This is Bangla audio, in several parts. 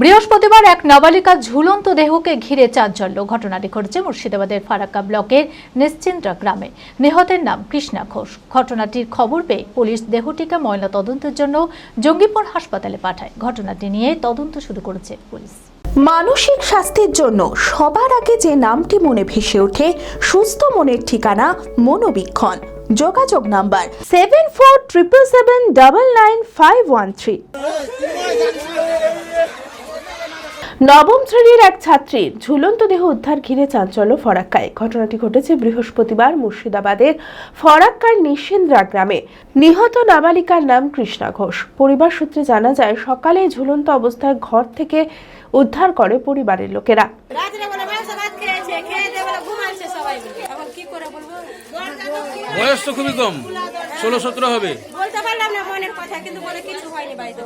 বৃহস্পতিবার এক নাবালিকা ঝুলন্ত দেহকে ঘিরে চাঞ্চল্য। ঘটনাটি ঘটেছে মুর্শিদাবাদের ফারাক্কা ব্লকের নিশ্চিন্দ্রা গ্রামে। নিহতের নাম কৃষ্ণা ঘোষ। ঘটনাটির খবর পেয়ে পুলিশ দেহটিকে ময়না তদন্তের জন্য জঙ্গিপুর হাসপাতালে পাঠায়। ঘটনাটি নিয়ে তদন্ত শুরু করেছে পুলিশ। মানসিক স্বাস্থ্যের জন্য সবার আগে যে নামটি মনে ভেসে ওঠে, সুস্থ মনের ঠিকানা মনোবীক্ষণ। যোগাযোগ number seven four triple seven double nine five one three নবম শ্রেণির এক ছাত্রীর ঝুলন্ত দেহ উদ্ধার ঘিরে চাঞ্চল্য ফরাক্কায়। ঘটনাটি ঘটেছে বৃহস্পতিবার মুর্শিদাবাদের ফরাক্কার নিশিন্দ্রা গ্রামে। নিহত নাবালিকার নাম কৃষ্ণা ঘোষ। পরিবার সূত্রে জানা যায় সকালে ঝুলন্ত অবস্থায় ঘর থেকে উদ্ধার করে পরিবারের লোকেরা। বলব? বয়স তো খুবই কম। ষোলো সতেরো হবে বলতে পারলাম না মনের কথা কিন্তু বলে কিছু হয়নি বাড়িতে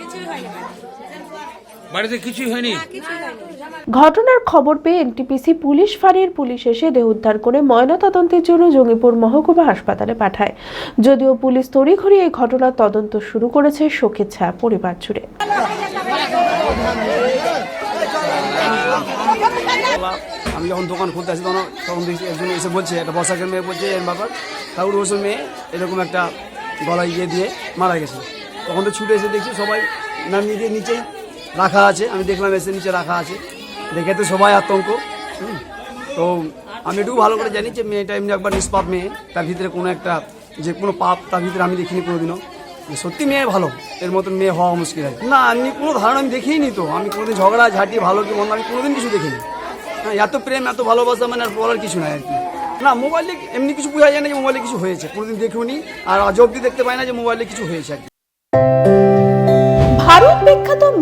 কিছুই হয়নি বাড়িতে। বাড়িতে কিছুই হয়নি? ঘটনার খবর পেয়ে এনটিপিসি পুলিশ ফাঁড়ির পুলিশ এসে দেহ উদ্ধার করে ময়নাতদন্তের জন্য জঙ্গিপুর মহকুমা হাসপাতালে পাঠায়। যদিও পুলিশ তড়িঘড়ি এই ঘটনার তদন্ত শুরু করেছে শোকের ছায়া পরিবার জুড়ে। আমি যখন দোকান খুলতে আসি তখন তখন একজন এসে বলছে একটা বর্ষাকের মেয়ে বলছে এর ঠাকুর হোসেন মেয়ে এরকম একটা গলায় ইয়ে দিয়ে মারা গেছে। তখন তো ছুটে এসে দেখছি সবাই নামিয়ে দিয়ে নিচেই রাখা আছে। আমি দেখলাম এসে নিচে রাখা আছে। দেখে তো সবাই আতঙ্ক। তো আমি একটু ভালো করে জানি যে মেয়েটা এমনি একবার নিষ্পাপ মেয়ে, তার ভিতরে কোনো একটা যে কোনো পাপ তার ভিতরে আমি দেখিনি কোনোদিনও। সত্যি মেয়ে ভালো, এর মতন মেয়ে হওয়া মুশকিল আছে না, আমি কোনো ধারণা আমি দেখিনি তো। আমি কোনোদিন ঝগড়া, ঝাঁটি, ভালো কি মন্দ আমি কোনোদিন কিছু দেখিনি। হ্যাঁ এত প্রেম, এত ভালোবাসা মানে আর বলার কিছু নাই আর কি। না মোবাইলে এমনি কিছু বোঝা যায় না যে মোবাইলে কিছু হয়েছে। কোনোদিন দেখুনি, আর আজ অব্দি দেখতে পাই না যে মোবাইলে কিছু হয়েছে আর কি।